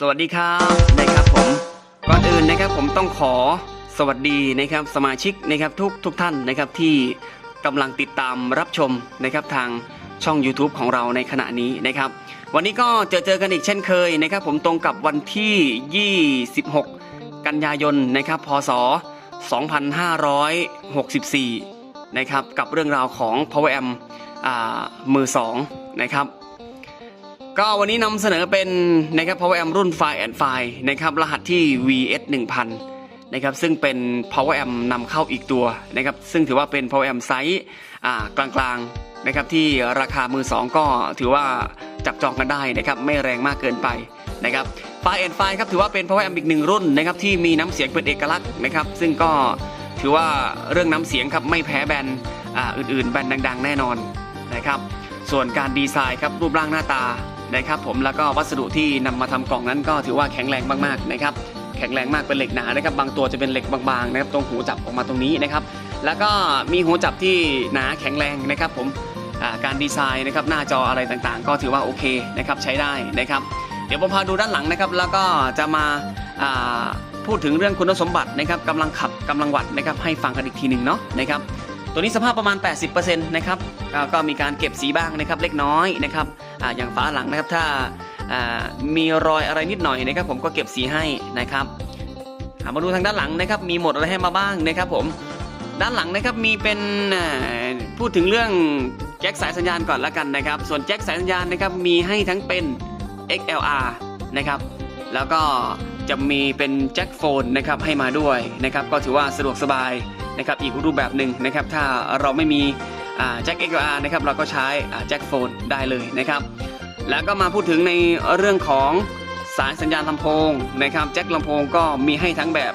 สวัสดีครับนะครับผมก่อนอื่นนะครับผมต้องขอสวัสดีนะครับสมาชิกนะครับทุกทุกท่านนะครับที่กำลังติดตามรับชมนะครับทางช่อง YouTube ของเราในขณะนี้นะครับ วันนี้ก็เจอเจอกันอีกเช่นเคยนะครับ ผมตรงกับวันที่ 26 กันยายนนะครับ พศ 2564 นะครับกับเรื่องราวของ Power Amp อ่ามือสองนะครับ ก็วันนี้นำเสนอเป็นนะครับ Power Amp รุ่น Fire and Fire นะครับรหัสที่ VS 1000นะครับซึ่งเป็น Power Amp นำเข้าอีกตัวนะครับซึ่งถือว่าเป็น Power Amp ไซส์กลางๆนะครับที่ราคามือ2ก็ถือว่าจับจองกันได้นะครับไม่แรงมากเกินไปนะครับ Fire and Fire ครับถือว่าเป็น Power Amp อีกหนึ่งรุ่นนะครับที่มีน้ำเสียงเป็นเอกลักษณ์นะครับซึ่งก็ถือว่าเรื่องน้ำเสียงครับไม่แพ้แบรนด์อ่าอื่นๆแบรนด์ดัง ๆ แน่นอนนะครับส่วนการดีไซน์ครับรูปร่างหน้าตา นะครับผมแล้วก็วัสดุที่นำมาทำกล่องนั้นก็ถือว่าแข็งแรงมากๆนะครับแข็งแรงมากเป็นเหล็กหนานะครับบางตัวจะเป็นเหล็กบางๆนะครับตรงหูจับออกมาตรงนี้นะครับ แล้วก็มีหูจับที่หนาแข็งแรงนะครับผมการดีไซน์นะครับหน้าจออะไรต่างๆ ก็ถือว่าโอเคนะครับใช้ได้นะครับ เดี๋ยวผมพาดูด้านหลังนะครับ แล้วก็จะมาาพูดถึงเรื่องคุณสมบัตินะครับกำลังขับกำลังวัดนะครับให้ฟังกันอีกทีหนึ่งเนาะนะครับตัวนี้สภาพประมาณ 80%นะครับก็มีการเก็บสีบ้างนะครับเล็กน้อยนะครับอย่างฝาหลังนะครับถ้ามีรอยอะไรนิดหน่อยนะครับ ผมก็เก็บสีให้นะครับมาดูทางด้านหลังนะครับ มีหมดอะไรให้มาบ้างนะครับ ผมด้านหลังนะครับมีเป็นพูดถึงเรื่องแจ็คสายสัญญาณก่อนละกันนะครับ ส่วนแจ็คสายสัญญาณนะครับมีให้ทั้งเป็น XLR นะครับ แล้วก็จะมีเป็นแจ็คโฟนนะครับให้มาด้วยนะครับ ก็ถือว่าสะดวกสบายนะครับ อีกรูปแบบหนึ่งนะครับ ถ้าเราไม่มี แจ็ค XLR นะครับเราก็ใช้แจ็คโฟนได้เลยนะครับ แล้วก็มาพูดถึงในเรื่องของสายสัญญาณลำโพงนะครับแจ็คลำโพงก็มีให้ทั้งแบบ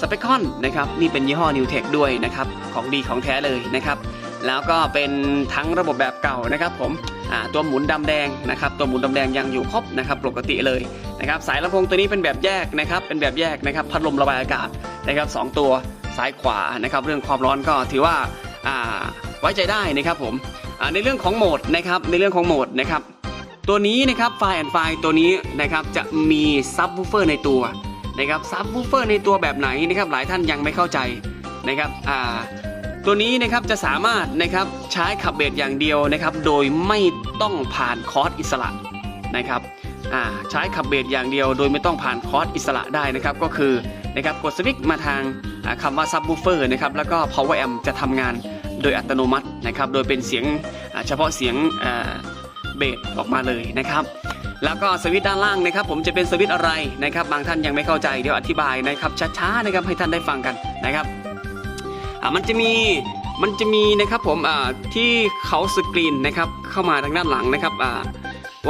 สเปคคอนนะครับนี่เป็นยี่ห้อ New Tech ด้วยนะครับของดีของแท้เลยนะครับ แล้วก็เป็นทั้งระบบแบบเก่านะครับ ผมตัวหมุนดำแดงนะครับ ตัวหมุนดำแดงยังอยู่ครบนะครับปกติเลยนะครับสายลำโพงตัวนี้เป็นแบบแยกนะครับ เป็นแบบแยกนะครับพัดลมระบายอากาศนะครับสองตัวซ้ายขวานะครับ เรื่องความร้อนก็ถือว่า ไว้ใจได้นะครับผมในเรื่องของโหมดนะครับในเรื่องของโหมดนะครับตัวนี้นะครับไฟแอนไฟตัวนี้นะครับจะมีซับวูเฟอร์ในตัวนะครับซับวูเฟอร์ในตัวแบบไหนนะครับหลายท่านยังไม่เข้าใจนะครับตัวนี้นะครับจะสามารถนะครับใช้ขับเบสอย่างเดียวนะครับโดยไม่ต้องผ่านคอร์สอิสระนะครับใช้ขับเบสอย่างเดียว โดยไม่ต้องผ่านคอร์สอิสระได้นะครับก็คือนะครับกดสวิตช์มาทางอ่าคำว่าซับ w ูเฟอร์นะครับแล้วก็ power amp จะทำงาน โดยอัตโนมัตินะครับ โดยเป็นเสียงเฉพาะเสียงเบสออกมาเลยนะครับ แล้วก็สวิตช์ด้านล่างนะครับ ผมจะเป็นสวิตช์อะไรนะครับ บางท่านยังไม่เข้าใจเดี๋ยวอธิบายนะครับช้าๆนะครับให้ท่านได้ฟังกันนะครับมันจะมีมันจะมีนะครับผมที่เขาสกรีนนะครับเข้ามาทางด้านหลังนะครับ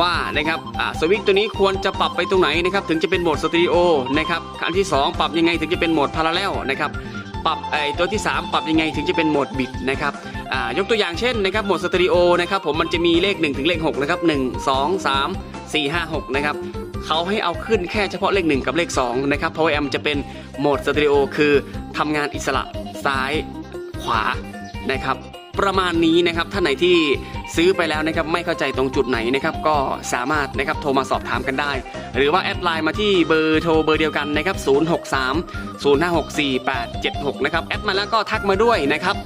ว่านะครับสวิตตัวนี้ควรจะปรับไปตรงไหนนะครับถึงจะเป็นโหมดสตริโอนะครับอันที่ 2 ปรับยังไงถึงจะเป็นโหมดพาราเลลนะครับ ปรับไอตัวที่ 3 ปรับยังไงถึงจะเป็นโหมดบิดนะครับอ่ายกตัวอย่างเช่นนะครับโหมดสตอริโอนะครับผมมันจะมีเลข 1 ถึงเลข6นะครับ1 2 3 4 5 6นะครับเขาให้เอาขึ้นแค่เฉพาะเลข 1 กับเลข2นะครับเพราะว่าแอมจะเป็นโหมดสตอริโอคือทำงานอิสระซ้ายขวานะครับ ประมาณนี้นะครับท่านไหนที่ซื้อไปแล้วนะครับไม่เข้าใจตรงจุดไหนนะครับก็สามารถนะครับโทรมาสอบถามกันได้ หรือว่าแอดไลน์มาที่เบอร์โทรเบอร์เดียวกันนะครับ 063 056 4876 นะครับแอดมาแล้วก็ทักมาด้วยนะครับ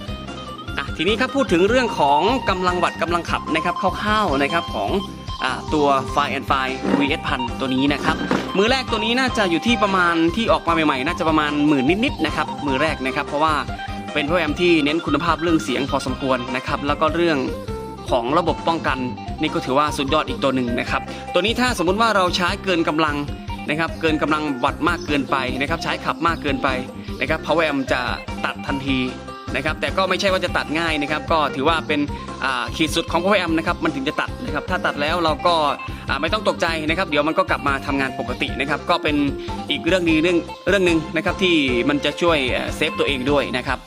อะทีนี้ครับพูดถึงเรื่องของกำลังวัดกำลังขับนะครับคร่าวๆนะครับของอตัว f i and f i VS พันตัวนี้นะครับ มือแรกตัวนี้น่าจะอยู่ที่ประมาณที่ออกมาใหม่ๆ น่าจะประมาณหมื่นนิดๆนะครับ มือแรกนะครับ เพราะว่า เป็นโปรแกรมที่เน้นคุณภาพเรื่องเสียงพอสมควรนะครับ แล้วก็เรื่องของระบบป้องกัน นี่ก็ถือว่าสุดยอดอีกตัวหนึ่งนะครับ ตัวนี้ถ้าสมมุติว่าเราใช้เกินกำลังนะครับ เกินกำลังวัดมากเกินไปนะครับ ใช้ขับมากเกินไปนะครับ Power Amp จะตัดทันทีนะครับ แต่ก็ไม่ใช่ว่าจะตัดง่ายนะครับ ก็ถือว่าเป็นขีดสุดของ Power Amp นะครับ มันถึงจะตัดนะครับ ถ้าตัดแล้วเราก็ไม่ต้องตกใจนะครับ เดี๋ยวมันก็กลับมาทำงานปกตินะครับ ก็เป็นอีกเรื่องดีเรื่องเรื่องหนึ่งนะครับที่มันจะช่วยเซฟตัวเองด้วยนะครับ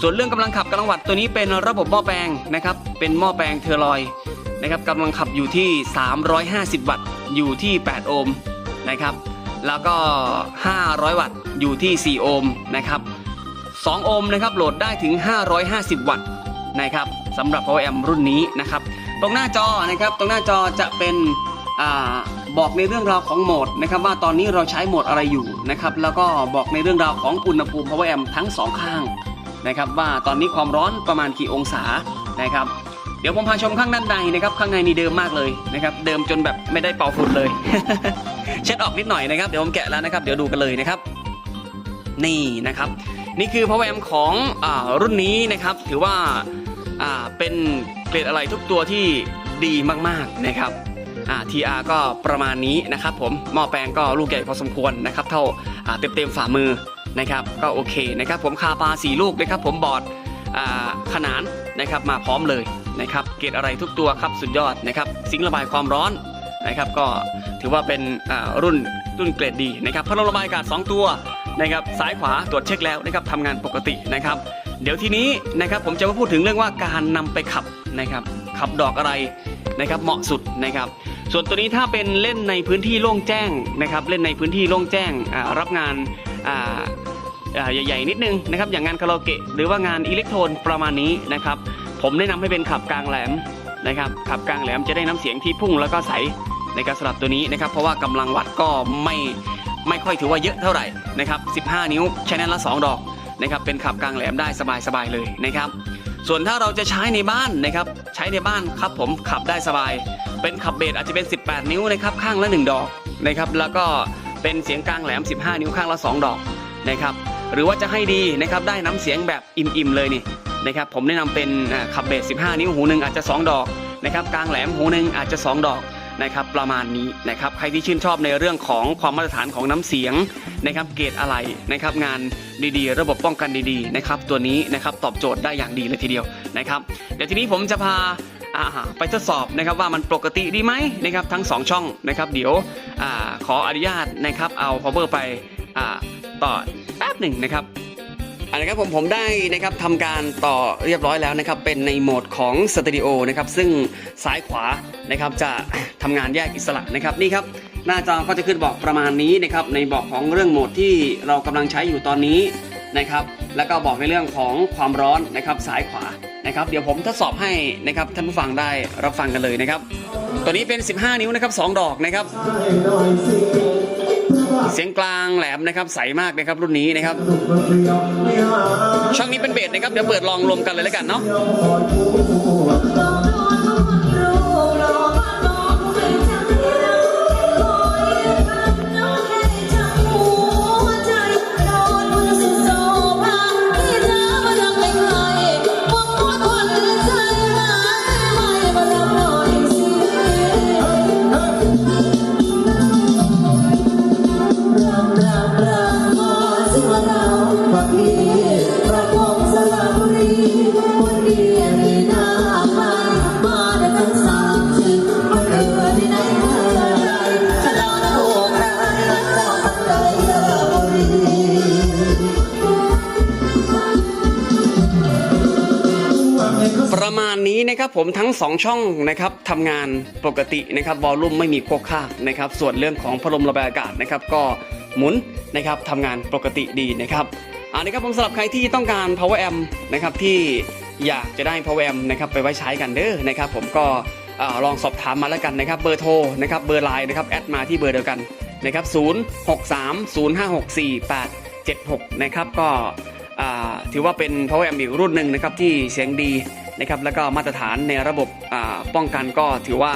ส่วนเรื่องกำลังขับกำลังวัดตัวนี้เป็นระบบหม้อแปลงนะครับ เป็นหม้อแปลงเทอร์ลอยด์นะครับกำลังขับอยู่ที่ 350 วัตต์อยู่ที่ 8 โอห์มนะครับ แล้วก็ 500 วัตต์อยู่ที่ 4 โอห์มนะครับ2โอห์มนะครับโหลดได้ถึง 550 วัตต์นะครับสำหรับ Power Amp รุ่นนี้นะครับ ตรงหน้าจอนะครับตรงหน้าจอจะเป็นอบอกในเรื่องราวของโหมดนะครับว่าตอนนี้เราใช้โหมดอะไรอยู่นะครับแล้วก็บอกในเรื่องราวของอุณหภูมิ power amp ทั้งสองข้าง นะครับว่าตอนนี้ความร้อนประมาณกี่องศานะครับ เดี๋ยวผมพาชมข้างด้านในนะครับ ข้างในนี่เดิมมากเลยนะครับ เดิมจนแบบไม่ได้เป่าฝุ่นเลย เช็ดออกนิดหน่อยนะครับ เดี๋ยวผมแกะแล้วนะครับ เดี๋ยวดูกันเลยนะครับ นี่นะครับ นี่คือ power amp ของอรุ่นนี้นะครับ ถือว่าาเป็นเกรดอะไรทุกตัวที่ดีมากๆนะครับอ่า TR ก็ประมาณนี้นะครับผม หม้อแปลงก็ลูกใหญ่พอสมควรนะครับ เท่าเต็มเต็มฝ่ามือ นะครับก็โอเคนะครับผมคาปาสี่ลูกนะครับผมบอร์ดอขนานนะครับมาพร้อมเลยนะครับเกรดอะไรทุกตัวครับสุดยอดนะครับซิงระบายความร้อนนะครับก็ถือว่าเป็นรุ่นรุ่นเกรดดีนะครับพัดลมระบายอากาศสองตัวนะครับซ้ายขวาตรวจเช็คแล้วนะครับทำงานปกตินะครับ เดี๋ยวทีนี้นะครับผมจะมาพูดถึงเรื่องว่าการนำไปขับนะครับขับดอกอะไรนะครับเหมาะสุดนะครับ ส่วนตัวนี้ถ้าเป็นเล่นในพื้นที่โล่งแจ้งนะครับเล่นในพื้นที่โล่งแจ้งรับงาน ใหญ่ๆนิดนึงนะครับอย่างงานคาราโอเกะหรือว่างานอิเล็กโทรนประมาณนี้นะครับผมแนะนำให้เป็นขับกลางแหลมนะครับขับกลางแหลมจะได้น้ำเสียงที่พุ่งแล้วก็ใสในการสลับตัวนี้นะครับเพราะว่ากำลังวัดก็ไม่ไม่ค่อยถือว่าเยอะเท่าไหร่นะครับ15 นิ้วช้แนนละ 2 ดอกนะครับเป็นขับกลางแหลมได้สบายๆเลยนะครับส่วนถ้าเราจะใช้ในบ้านนะครับใช้ในบ้านครับผมขับได้สบาย เป็นขับเบสอาจจะเป็น 18 นิ้วนะครับข้างละ 1 ดอกนะครับแล้วก็ เป็นเสียงกลางแหลม 15 นิ้วข้างละ 2 ดอกนะครับหรือว่าจะให้ดีนะครับได้น้ำเสียงแบบอิ่มๆเลยนี่นะครับผมแนะนำเป็นขับเบส 15 นิ้วหูหนึ่งอาจจะ 2 ดอกนะครับกลางแหลมหูหนึ่งอาจจะ 2 ดอกนะครับประมาณนี้นะครับใครที่ชื่นชอบในเรื่องของความมาตรฐานของน้ำเสียงนะครับเกรดอะไรนะครับงานดีๆ ระบบป้องกันดีๆนะครับตัวนี้นะครับตอบโจทย์ได้อย่างดีเลยทีเดียวนะครับเดี๋ยวทีนี้ผมจะพา ไปทดสอบนะครับว่ามันปกติดีไหมนะครับทั้ง 2 ช่องนะครับ เดี๋ยวอขออนุญาตนะครับเอา power ไปต่อแป๊บหนึ่งนะครับอันนี้ครับผมผมได้นะครับทำการต่อเรียบร้อยแล้วนะครับเป็นในโหมดของสตอริโอนะครับซึ่งซ้ายขวานะครับจะทำงานแยกอิสระนะครับนี่ครับหน้าจอก็จะขึ้นบอกประมาณนี้นะครับในบอกของเรื่องโหมดที่เรากำลังใช้อยู่ตอนนี้นะครับแล้วก็บอกในเรื่องของความร้อนนะครับซ้ายขวา นะครับเดี๋ยวผมทดสอบให้นะครับท่านผู้ฟังได้รับฟังกันเลยนะครับ ตัวนี้เป็น 15 นิ้วนะครับ2ดอกนะครับ เสียงกลางแหลมนะครับใสมากนะครับรุ่นนี้นะครับ ช่องนี้เป็นเบสนะครับเดี๋ยวเปิดลองรวมกันเลยแล้วกันเนาะประ นะครับผมทั้ง 2 ช่องนะครับทำงานปกตินะครับวอลลุ่มไม่มีโคกค่านะครับส่วนเรื่องของพัดลมระบายอากาศนะครับก็หมุนนะครับทำงานปกติดีนะครับอ่านะครับผมสำหรับใครที่ต้องการ power amp นะครับที่อยากจะได้ power amp นะครับไปไว้ใช้กันเด้อนะครับผมก็อลองสอบถามมาแล้วกันนะครับเบอร์โทรนะครับเบอร์ไลน์นะครับแอดมาที่เบอร์เดียวกันนะครับ0 6 3 0 5 6 4 8 7 6นะครับก็ถือว่าเป็น power amp อีกรุ่นหนึ่งนะครับที่เสียงดี นะครับแล้วก็มาตรฐานในระบบป้องกันก็ถือว่า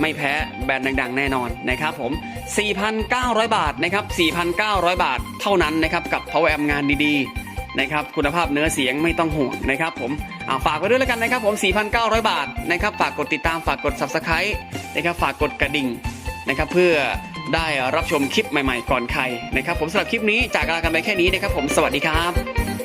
ไม่แพ้แบรนด์ดังๆ แน่นอนนะครับผม 4,900 บาทนะครับ 4,900 บาทเท่านั้นนะครับกับ power amp งานดีๆนะครับคุณภาพเนื้อเสียงไม่ต้องห่วงนะครับผมาฝากไว้ด้วยแล้วกันนะครับผม 4,900 บาทนะครับฝากกดติดตามฝากกด subscribe นะครับฝากกดกระดิ่งนะครับเพื่อได้รับชมคลิปใหม่ๆ ก่อนใครนะครับผมสำหรับคลิปนี้จากลากันไปแค่นี้นะครับผมสวัสดีครับ